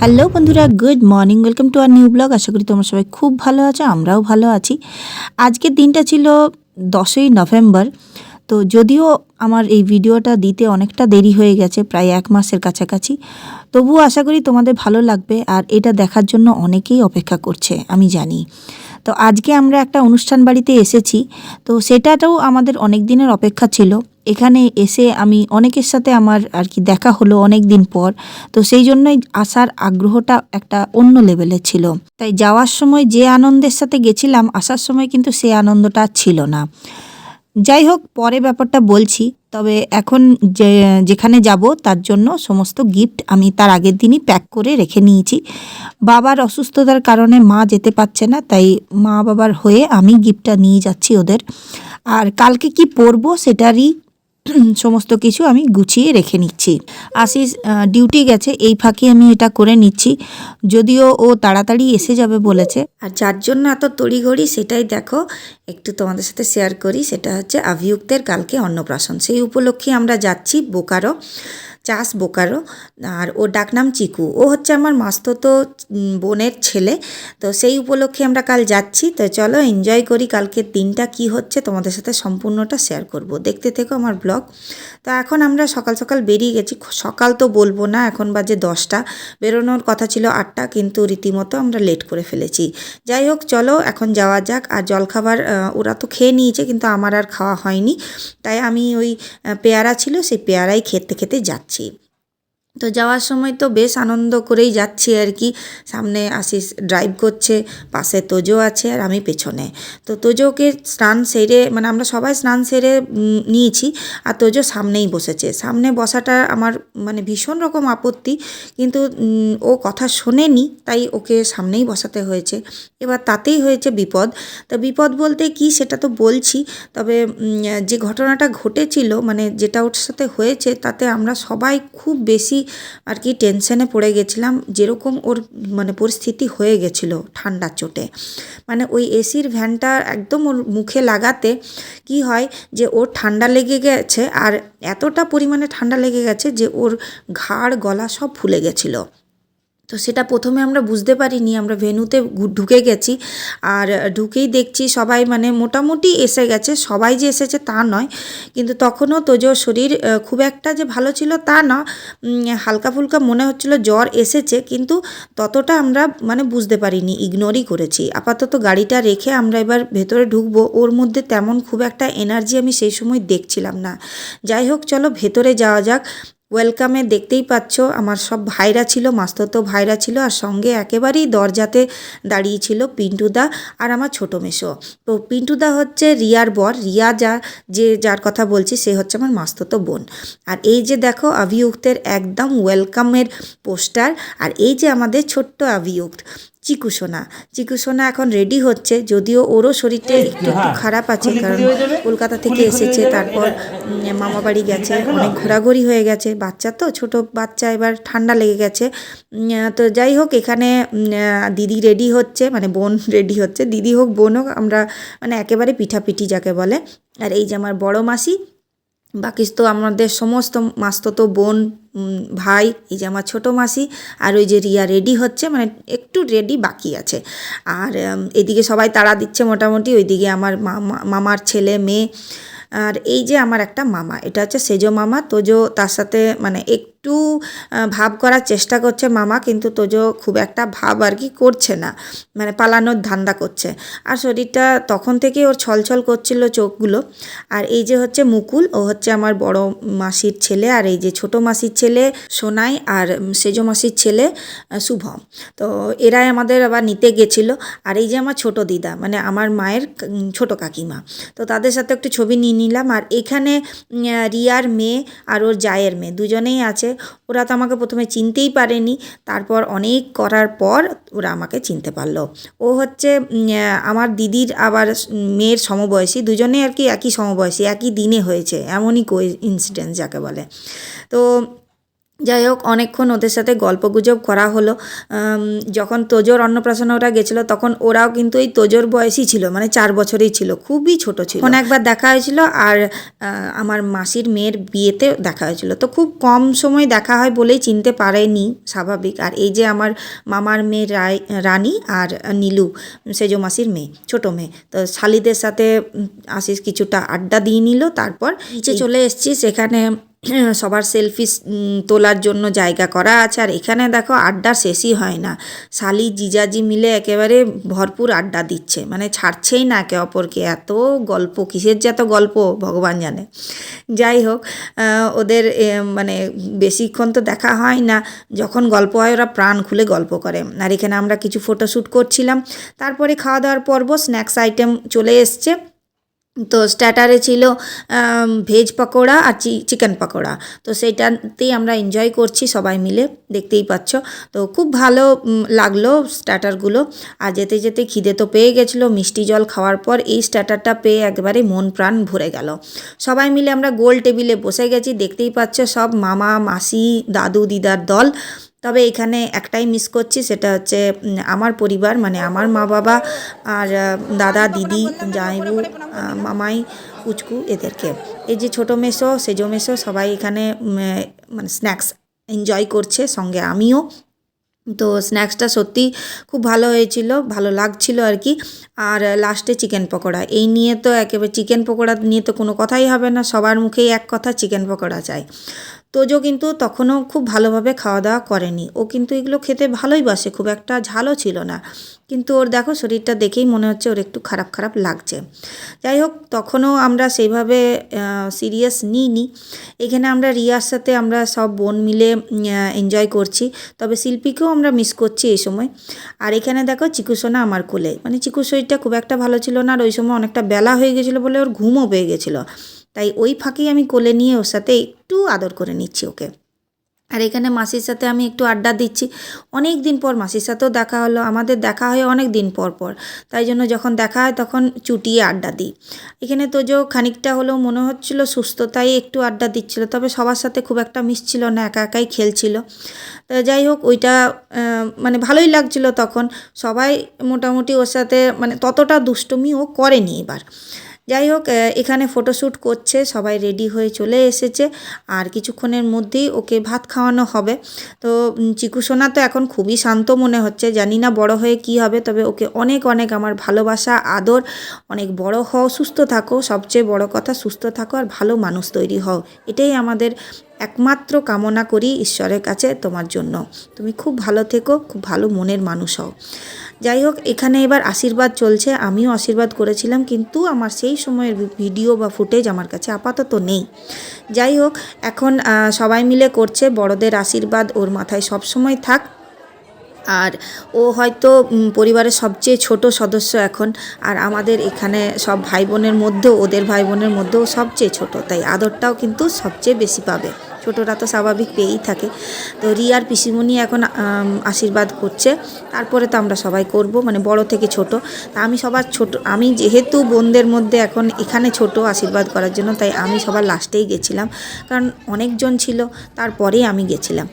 Hello বন্ধুরা, good morning, welcome to our new blog. আশা করি তোমরা সবাই খুব ভালো আছো, আমরাও ভালো আছি। আজকের দিনটা ছিল দশই নভেম্বর, তো যদিও আমার এই ভিডিওটা দিতে অনেকটা দেরি হয়ে গেছে, প্রায় এক মাসের কাছাকাছি। তবুও আশা করি তোমাদের ভালো লাগবে, আর এটা দেখার জন্য অনেকেই অপেক্ষা করছে, আমি জানি। তো আজকে আমরা একটা অনুষ্ঠান বাড়িতে এসেছি, তো সেটাটাও আমাদের অনেক দিনের অপেক্ষা ছিল। এখানে এসে আমি অনেকের সাথে আমার আর কি দেখা হলো অনেক দিন পর। তো সেই জন্যই আসার আগ্রহটা একটা অন্য লেভেলের ছিল। তাই যাওয়ার সময় যে আনন্দের সাথে গেছিলাম, আসার সময় কিন্তু সেই আনন্দটা ছিল না। যাই হোক, পরে ব্যাপারটা বলছি। তবে এখন যে, যেখানে যাব, তার জন্য সমস্ত গিফট আমি তার আগের দিনই প্যাক করে রেখে নিয়েছি। বাবার অসুস্থতার কারণে মা যেতে পারছে না, তাই মা বাবার হয়ে আমি গিফটটা নিয়ে যাচ্ছি ওদের। আর কালকে কি পরবো সেটারই সমস্ত কিছু আমি গুছিয়ে রেখে নিচ্ছি। আশিস ডিউটি গেছে এই ফাঁকে আমি এটা করে নিচ্ছি। যদিও ও তাড়াতাড়ি এসে যাবে বলেছে। আর যার জন্য এত তড়িঘড়ি সেটাই দেখো একটু তোমাদের সাথে শেয়ার করি সেটা হচ্ছে আভিযুক্তের কালকে অন্নপ্রাশন। সেই উপলক্ষে আমরা যাচ্ছি বোকারো চাষ বোকারো আর ওর ডাকনাম চিকু। ও হচ্ছে আমার মাস্ততো উম, বোনের ছেলে। তো সেই উপলক্ষে আমরা কাল যাচ্ছি। তো চলো এনজয় করি কালকের দিনটা কি হচ্ছে তোমাদের সাথে সম্পূর্ণটা শেয়ার করব। দেখতে থেকো আমার ব্লগ তো এখন আমরা সকাল সকাল বেরিয়ে গেছি। সকাল তো বলব না, এখন বাজে দশটা। বেরোনোর কথা ছিল আটটা, কিন্তু রীতিমতো আমরা লেট করে ফেলেছি। যাই হোক, চলো এখন যাওয়া যাক। আর জলখাবার ওরা তো খেয়ে নিয়েছে, কিন্তু আমার আর খাওয়া হয়নি। তাই আমি ওই পেয়ারা ছিল, সেই পেয়ারাই খেতে খেতে যাচ্ছি। তো যাওয়ার সময় তো বেশ আনন্দ করেই যাচ্ছি আর কি। সামনে আশিস ড্রাইভ করছে, পাশে তোজো আছে আর আমি পেছনে। তো তোজোকে স্নান সেরে মানে আমরা সবাই স্নান সেরে নিয়েছি আর তোজো সামনেই বসেছে। সামনে বসাটা আমার মানে ভীষণ রকম আপত্তি কিন্তু ও কথা শোনেনি তাই ওকে সামনেই বসাতে হয়েছে। এবার তাতেই হয়েছে বিপদ। তা বিপদ বলতে কি সেটা তো বলছি, তবে যে ঘটনাটা ঘটেছিল মানে যেটা ওর সাথে হয়েছে তাতে আমরা সবাই খুব বেশি আর কি টেনশনে পড়ে গেছিলাম, যেরকম ওর মানে পরিস্থিতি হয়ে গেছিল ঠান্ডার চোটে। মানে ওই এসির ভ্যানটা একদম ওর মুখে লাগাতে কি হয় যে ওর ঠান্ডা লেগে গেছে আর এতটা পরিমাণে ঠান্ডা লেগে গেছে যে ওর ঘাড়, গলা সব ফুলে গেছিল। তো সেটা প্রথমে আমরা বুঝতে পারিনি, আমরা ভেনুতে ঢুকে গেছি। আর ঢুকেই দেখছি সবাই মানে মোটামুটি এসে গেছে, সবাই যে এসেছে তা নয়। কিন্তু তখনও তোজোর শরীর খুব একটা যে ভালো ছিল তা না। হালকা ফুলকা মনে হচ্ছিল জ্বর এসেছে, কিন্তু ততটা আমরা মানে বুঝতে পারিনি, ইগনোরই করেছি। আপাতত গাড়িটা রেখে আমরা এবার ভেতরে ঢুকবো, ওর মধ্যে তেমন খুব একটা এনার্জি আমি সেই সময় দেখছিলাম না। যাই হোক, চলো ভেতরে যাওয়া যাক। ওয়েলকামে দেখতেই পাচ্ছ, আমার সব ভাইরা ছিল, মাস্ততো ভাইরা ছিল, আর সঙ্গে একেবারেই দরজাতে দাঁড়িয়ে ছিল পিন্টুদা আর আমার ছোটো মেশো তো পিন্টুদা হচ্ছে রিয়ার বর, রিয়া যা, যে যার কথা বলছি, সে হচ্ছে আমার মাস্ততো বোন। আর এই যে দেখো আভিযুক্তের একদম ওয়েলকামের পোস্টার, আর এই যে আমাদের ছোট্ট আভিযুক্ত চিকু সোনা। চিকু সোনা এখন রেডি হচ্ছে যদিও ওরও শরীরটা একটু একটু খারাপ আছে কারণ কলকাতা থেকে এসেছে তারপর মামা বাড়ি গেছে অনেক ঘোরাঘুরি হয়ে গেছে বাচ্চা তো ছোট বাচ্চা এবার ঠান্ডা লেগে গেছে। তো যাই হোক এখানে দিদি রেডি হচ্ছে মানে বোন রেডি হচ্ছে দিদি হোক বোন হোক আমরা মানে একেবারে পিঠাপিঠি যাকে বলে। আর এই যে আমার বড় মাসি বাকি তো আমাদের সমস্ত মাস্ত তো বোন ভাই, এই যে আমার ছোটো মাসি আর ওই যে রিয়া রেডি হচ্ছে মানে একটু রেডি বাকি আছে। আর এদিকে সবাই তাড়া দিচ্ছে মোটামুটি, ওইদিকে আমার মামা, মামার ছেলে, মেয়ে। আর এই যে আমার একটা মামা, এটা হচ্ছে সেজো মামা, তোজো তার সাথে মানে একটু ভাব করার চেষ্টা করছে মামা, কিন্তু তোজো খুব একটা ভাব আর কি করছে না। মানে পালানোর ধান্দা করছে। আর শরীরটা তখন থেকে ওর ছলছল করছিল চোখগুলো। আর এই যে হচ্ছে মুকুল, ও হচ্ছে আমার বড় মাসির ছেলে, আর এই যে ছোট মাসির ছেলে সোনাই আর সেজো মাসির ছেলে শুভম। তো এরাই আমাদের আবার নিতে গেছিল। আর এই যে আমার ছোট দিদা মানে আমার মায়ের ছোট কাকিমা। তো তাদের সাথে একটু ছবি নিয়ে নিলাম। আর এখানে রিয়ার মেয়ে আর ওর জায়ের মেয়ে, দুজনেই আছে। ওরা তো আমাকে প্রথমে চিনতেই পারেনি। তারপর অনেক করার পর ওরা আমাকে চিনতে পারল। ও হচ্ছে আমার দিদির আবার মেয়ের সমবয়সী। দুজনে আর কি একই সমবয়সী, একই দিনে হয়েছে। এমনই কো ইনসিডেন্স যাকে বলে। তো যাই হোক অনেকক্ষণ ওদের সাথে গল্পগুজব করা হলো। যখন তোজোর অন্নপ্রাশনে ওরা গেছিল তখন ওরাও কিন্তু এই তোজোর বয়সই ছিল মানে চার বছরেই ছিল খুবই ছোট ছিল। ফোন একবার দেখা হয়েছিল আর আমার মাসির মেয়ের বিয়েতে দেখা হয়েছিল। তো খুব কম সময় দেখা হয় বলেই চিনতে পারেনি স্বাভাবিক। আর এই যে আমার মামার মেয়ে রায় রানী আর নীলু সেজো মাসির মেয়ে ছোট মেয়ে তো শালিদের সাথে আশিস কিছুটা আড্ডা দিয়ে নিল তারপর নিচে চলে এসেছি সেখানে সবার সেলফি তোলার জন্য জায়গা করা আছে। আর এখানে দেখো আড্ডা শেষই হয় না। শালি, জিজাজি মিলে একেবারে ভরপুর আড্ডা দিচ্ছে। মানে ছাড়ছেই না একে অপরকে। এত গল্প, কিসের যে এত গল্প, ভগবান জানে। যাই হোক ওদের মানে বেশিক্ষণ তো দেখা হয় না। যখন গল্প হয়, ওরা প্রাণ খুলে গল্প করে। আর এখানে আমরা কিছু ফটোশ্যুট করছিলাম। তারপরে খাওয়া দাওয়ার পর্ব স্ন্যাক্স আইটেম চলে এসছে। তো স্টার্টারে ছিল ভেজ পকোড়া আর চিকেন পকোড়া। তো সেইটাতেই আমরা এনজয় করছি সবাই মিলে, দেখতেই পাচ্ছ। তো খুব ভালো লাগল স্টার্টারগুলো আর যেতে যেতে খিদে তো পেয়ে গেছিল, মিষ্টি জল খাওয়ার পর এই স্টার্টারটা পেয়ে একবারে মন প্রাণ ভরে গেল। সবাই মিলে আমরা গোল টেবিলে বসে গেছি, দেখতেই পাচ্ছ সব মামা, মাসি, দাদু, দিদার দল। তবে এখানে একটাই মিস করছি, সেটা হচ্ছে আমার পরিবার মানে আমার মা বাবা আর দাদা, দিদি, জামাইবু মামাই, উচকু এদেরকে। এই যে ছোটো মেসো, সেজো মেসো সবাই এখানে মানে স্ন্যাক্স এনজয় করছে, সঙ্গে আমিও। তো স্ন্যাক্সটা সত্যি খুব ভালো হয়েছিল, ভালো লাগছিল আর কি। আর লাস্টে চিকেন পকোড়া। এই নিয়ে তো একেবারে চিকেন পকোড়া নিয়ে তো কোনো কথাই হবে না, সবার মুখেই এক কথা চিকেন পকোড়া চাই। তোজো কিন্তু তখনও খুব ভালোভাবে খাওয়া দাওয়া করেনি। ও কিন্তু এগুলো খেতে ভালোই বাসে, খুব একটা ঝালও ছিল না। কিন্তু ওর দেখো শরীরটা দেখেই মনে হচ্ছে ওর একটু খারাপ খারাপ লাগছে। যাই হোক, তখনও আমরা সেইভাবে সিরিয়াস নিইনি। এখানে আমরা রিয়ার সাথে আমরা সব বোন মিলে এনজয় করছি। তবে শিল্পীকেও আমরা মিস করছি এই সময়। আর এখানে দেখো চিকুসোনা আমার কোলে। মানে চিকুর শরীরটা খুব একটা ভালো ছিল না আর ওই সময় অনেকটা বেলা হয়ে গেছিল বলে ওর ঘুমও পেয়ে গেছিল। তাই ওই ফাঁকেই আমি কোলে নিয়ে ওর সাথে একটু আদর করে নিচ্ছি ওকে। আর এখানে মাসির সাথে আমি একটু আড্ডা দিচ্ছি। অনেক দিন পর মাসির সাথেও দেখা হলো, আমাদের দেখা হয় অনেক দিন পর পর। তাই জন্য যখন দেখা হয় তখন চুটিয়ে আড্ডা দিই। এখানে তো যে খানিকটা হলেও মনে হচ্ছিল সুস্থতাই একটু আড্ডা দিচ্ছিল, তবে সবার সাথে খুব একটা মিশছিল না, একা একাই খেলছিল। যাই হোক, ওইটা মানে ভালোই লাগছিল তখন। সবাই মোটামুটি ওর সাথে মানে ততটা দুষ্টুমিও করেনি এবার। যাই হোক এখানে ফটোশ্যুট করছে সবাই রেডি হয়ে চলে এসেছে। আর কিছুক্ষণের মধ্যেই ওকে ভাত খাওয়ানো হবে। তো উম, চিকু সোনা তো এখন খুবই শান্ত মনে হচ্ছে। জানি না বড় হয়ে কি হবে তবে ওকে অনেক অনেক আমার ভালোবাসা আদর। অনেক বড় হও সুস্থ থাকো। সবচেয়ে বড় কথা সুস্থ থাকো আর ভালো মানুষ তৈরি হও। এটাই আমাদের একমাত্র কামনা করি ঈশ্বরের কাছে তোমার জন্য। তুমি খুব ভালো থেকো খুব ভালো মনের মানুষ হও। যাই হোক এখানে এবার আশীর্বাদ চলছে। আমিও আশীর্বাদ করেছিলাম, কিন্তু আমার সেই সময়ের ভিডিও বা ফুটেজ আমার কাছে আপাতত নেই। যাই হোক এখন সবাই মিলে করছে, বড়দের আশীর্বাদ ওর মাথায় সব সময় থাক। আর ও হয়তো পরিবারের সবচেয়ে ছোট সদস্য এখন, আর আমাদের এখানে সব ভাই বোনের মধ্যেও, ওদের ভাই বোনের মধ্যেও সবচেয়ে ছোট, তাই আদরটাও কিন্তু সবচেয়ে বেশি পাবে। ছোটরা তো স্বাভাবিক পেয়েই থাকে। তো রিয়ার পিসিমণি এখন আশীর্বাদ করছে। তারপরে তো আমরা সবাই করব মানে বড় থেকে ছোট। তা আমি সবার ছোট, আমি যেহেতু বোনদের মধ্যে এখন এখানে ছোট আশীর্বাদ করার জন্য, তাই আমি সবার লাস্টেই গেছিলাম। কারণ অনেকজন ছিল, তারপরেই আমি গেছিলাম।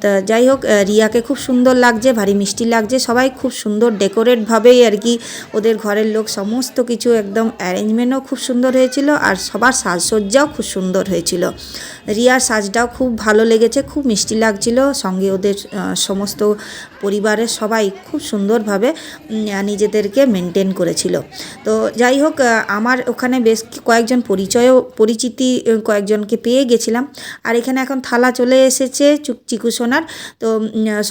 তা যাই হোক রিয়াকে খুব সুন্দর লাগছে, ভারী মিষ্টি লাগছে, সবাই খুব সুন্দর ডেকোরেটভাবেই আর কি ওদের ঘরের লোক সমস্ত কিছু একদম অ্যারেঞ্জমেন্টও খুব সুন্দর হয়েছিল আর সবার সাজসজ্জাও খুব সুন্দর হয়েছিল। রিয়ার সাজটাও খুব ভালো লেগেছে, খুব মিষ্টি লাগছিল, সঙ্গে ওদের সমস্ত পরিবারের সবাই খুব সুন্দরভাবে নিজেদেরকে মেনটেন করেছিল। তো যাই হোক আমার ওখানে বেশ কয়েকজন পরিচয়ও, পরিচিতি কয়েকজনকে পেয়ে গেছিলাম। আর এখানে এখন থালা চলে এসেছে চুক- চিকু সোনার তো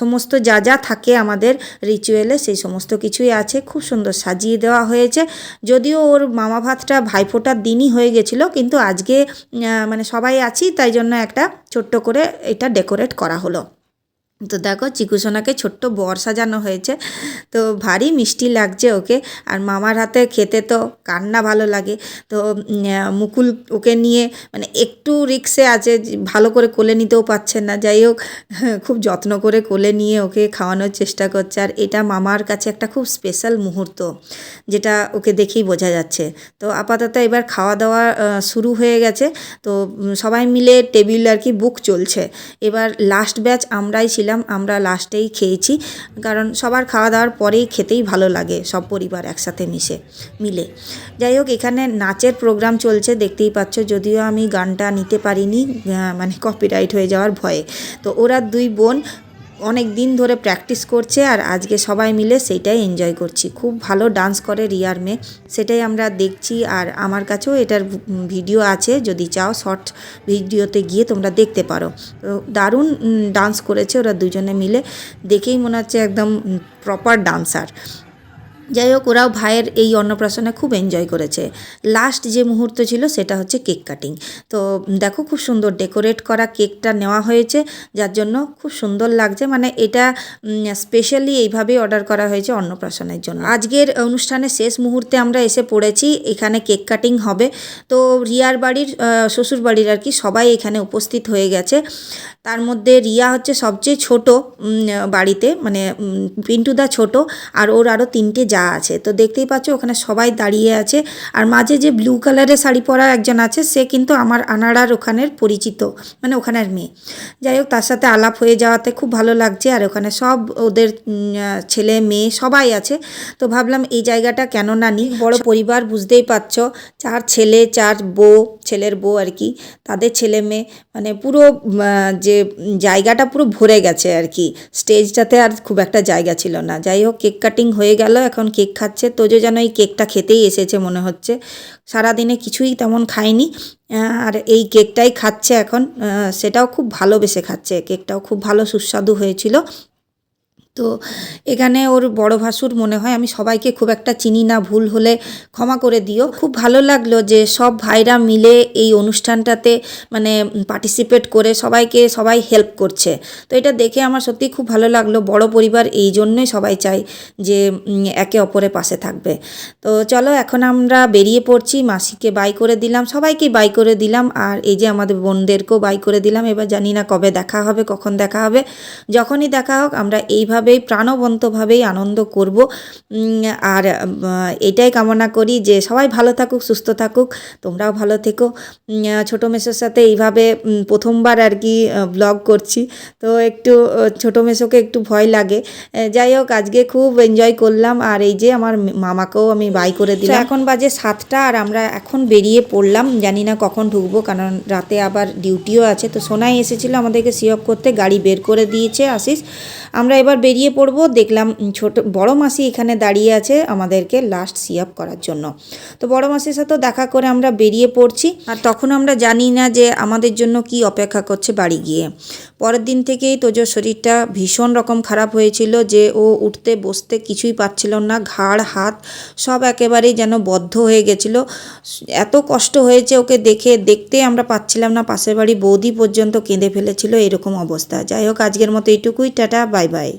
সমস্ত যা যা থাকে আমাদের রিচুয়ালে সেই সমস্ত কিছুই আছে। খুব সুন্দর সাজিয়ে দেওয়া হয়েছে। যদিও ওর মামা ভাতটা ভাইফোঁটার দিনই হয়ে গেছিল, কিন্তু আজকে মানে সবাই আছি, তাই জন্য একটা ছোট্ট করে এটা ডেকোরেট করা হলো। তো দেখো চিকুসোনাকে ছোট্ট বর সাজানো হয়েছে। তো ভারী মিষ্টি লাগছে ওকে। আর মামার হাতে খেতে তো কান্না ভালো লাগে। তো মুকুল ওকে নিয়ে মানে একটু রিক্সে আছে ভালো করে কোলে নিতেও পারছেন না। যাই হোক, খুব যত্ন করে কোলে নিয়ে ওকে খাওয়ানোর চেষ্টা করছে। আর এটা মামার কাছে একটা খুব স্পেশাল মুহূর্ত, যেটা ওকে দেখেই বোঝা যাচ্ছে। তো আপাতত এবার খাওয়া দাওয়া শুরু হয়ে গেছে। তো সবাই মিলে টেবিল আর কি বুক চলছে। এবার লাস্ট ব্যাচ আমরাই ছিলাম। আমরা লাস্টেই খেয়েছি। কারণ সবার খাওয়া দাওয়ার পরেই খেতেই ভালো লাগে, সব পরিবার একসাথে মিশে, মিলে। যাই হোক, এখানে নাচের প্রোগ্রাম চলছে, দেখতেই পাচ্ছ। যদিও আমি গানটা নিতে পারিনি মানে কপিরাইট হয়ে যাওয়ার ভয়ে। তো ওরা দুই বোন অনেক দিন ধরে প্র্যাকটিস করছে আর আজকে সবাই মিলে সেইটাই এনজয় করছি। খুব ভালো ডান্স করে রিয়ার মেয়ে, সেটাই আমরা দেখছি আর আমার কাছেও এটার ভিডিও আছে, যদি চাও শর্ট ভিডিওতে গিয়ে তোমরা দেখতে পারো। দারুণ ডান্স করেছে ওরা দুজনে মিলে, দেখেই মনে হচ্ছে একদম প্রপার ডান্সার যাই হোক, ওরাও ভাইয়ের এই অন্নপ্রাশনে খুব এনজয় করেছে। লাস্ট যে মুহূর্ত ছিল, সেটা হচ্ছে কেক কাটিং তো দেখো, খুব সুন্দর ডেকোরেট করা কেকটা নেওয়া হয়েছে, যার জন্য খুব সুন্দর লাগছে। মানে এটা স্পেশালি এইভাবেই অর্ডার করা হয়েছে অন্নপ্রাশনের জন্য। আজকের অনুষ্ঠানের শেষ মুহূর্তে আমরা এসে পড়েছি, এখানে কেক কাটিং হবে। তো রিয়ার বাড়ির শ্বশুর বাড়ির আর কি সবাই এখানে উপস্থিত হয়ে গেছে। তার মধ্যে রিয়া হচ্ছে সবচেয়ে ছোট বাড়িতে মানে পিন্টুদা ছোট আর ওর আরও তিনটে যা আছে। তো দেখতেই পাচ্ছ ওখানে সবাই দাঁড়িয়ে আছে। আর মাঝে যে ব্লু কালারের শাড়ি পরা একজন আছে সে কিন্তু আমার আনাড়ার ওখানের পরিচিত মানে ওখানের মেয়ে। যাই হোক তার সাথে আলাপ হয়ে যাওয়াতে খুব ভালো লাগছে আর ওখানে সব ওদের ছেলে মেয়ে সবাই আছে। তো ভাবলাম এই জায়গাটা কেন না নিই? বড় পরিবার বুঝতেই পারছ। চার ছেলে চার বউ ছেলের বউ আর কি, তাদের ছেলে মেয়ে মানে পুরো যে জায়গাটা পুরো ভরে গেছে আর কি। স্টেজটাতে আর খুব একটা জায়গা ছিল না। যাই হোক, কেক কাটিং হয়ে গেল, এখন কেক খাচ্ছে। তোজো যেন এই কেকটা খেতেই এসেছে মনে হচ্ছে। সারাদিনে কিছুই তেমন খায়নি। আর এই কেকটাই খাচ্ছে এখন। সেটাও খুব ভালোবেসে খাচ্ছে। কেকটাও খুব ভালো সুস্বাদু হয়েছিল। তো এখানে ওর বড় ভাসুর মনে হয়, আমি সবাইকে খুব একটা চিনি না, ভুল হলে ক্ষমা করে দিও। খুব ভালো লাগল যে সব ভাইরা মিলে এই অনুষ্ঠানটাতে মানে পার্টিসিপেট করে সবাইকে সবাই হেল্প করছে। তো এটা দেখে আমার সত্যি খুব ভালো লাগল, বড় পরিবার এই জন্যই সবাই চায় যে একে অপরের পাশে থাকবে। তো চলো এখন আমরা বেরিয়ে পড়ছি, মাসিকে বাই করে দিলাম, সবাইকে বাই করে দিলাম, আর এই যে আমাদের বোনদেরকেও বাই করে দিলাম, এবার জানি না কবে দেখা হবে, কখন দেখা হবে, যখনই দেখা হোক আমরা এইভাবেই প্রাণবন্তভাবেই আনন্দ করব। আর এটাই কামনা করি যে সবাই ভালো থাকুক সুস্থ থাকুক তোমরাও ভালো থেকো। ছোটো মেসোর সাথে এইভাবে প্রথমবার আর কি ব্লগ করছি। তো একটু ছোটো মেসোকে একটু ভয় লাগে। যাই হোক আজকে খুব এনজয় করলাম। আর এই যে আমার মামাকেও আমি বাই করে দিলাম। এখন বাজে সাতটা আর আমরা এখন বেরিয়ে পড়লাম। জানি না কখন ঢুকবো কারণ রাতে আবার ডিউটিও আছে। তো সোনাই এসেছিল আমাদেরকে সিঅপ করতে গাড়ি বের করে দিয়েছে আশিস। আমরা এবার বেরিয়ে পড়ব। দেখলাম ছোট, বড় মাসি এখানে দাঁড়িয়ে আছে আমাদেরকে লাস্ট সিআপ করার জন্য। তো বড় মাসির সাথেও দেখা করে আমরা বেরিয়ে পড়ছি। আর তখন আমরা জানি না যে আমাদের জন্য কি অপেক্ষা করছে বাড়ি গিয়ে। পরের দিন থেকেই তোজোর শরীরটা ভীষণ রকম খারাপ হয়েছিল যে ও উঠতে, বসতে কিছুই পারছিল না। ঘাড়, হাত সব একেবারেই যেন বদ্ধ হয়ে গেছিল। এত কষ্ট হয়েছে ওকে দেখে, দেখতে আমরা পাচ্ছিলাম না। পাশের বাড়ি বৌদি পর্যন্ত কেঁদে ফেলেছিল এরকম অবস্থা। যাই হোক, আজকের মতো এইটুকুই। Tata, bye bye.